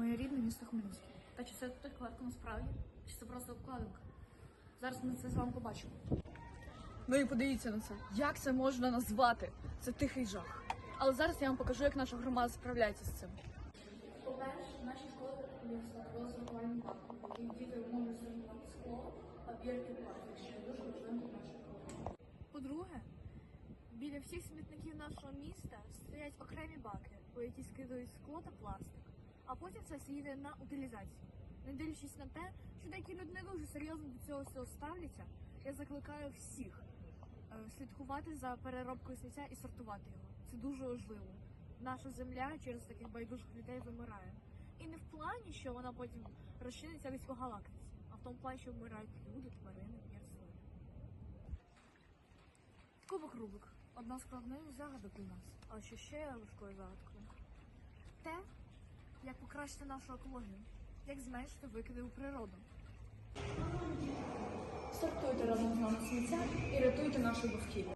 Моє рідне місто Хмельницький. Та чи це так легко насправді? Чи це просто обкладинка? Зараз ми це з вами побачимо. Ну і подивіться на це. Як це можна назвати? Це тихий жах. Але зараз я вам покажу, як наша громада справляється з цим. По-перше, віртуальні в яких діти можуть сортувати скло, папір і пластик, що є дуже важливим для нашої громади. По-друге, біля всіх смітників нашого міста стоять окремі баки, у які скидують скло та пластик, все їде на утилізацію. Не дивлячись на те, що деякі люди не дуже серйозно до цього всього ставляться, я закликаю всіх е, слідкувати за переробкою сміття і сортувати його. Це дуже важливо. Наша земля через таких байдужих людей вимирає. І не в плані, що вона потім розчиниться десь по галактиці, а в тому плані, що вмирають люди, тварини і рослини. Кубок Рубик. Одна з складних загадок у нас. А що ще важкою загадкою? Покращити нашу екологію, як зменшити викиди у природу. Сортуйте разом з нами сміття і рятуйте нашу довкілля.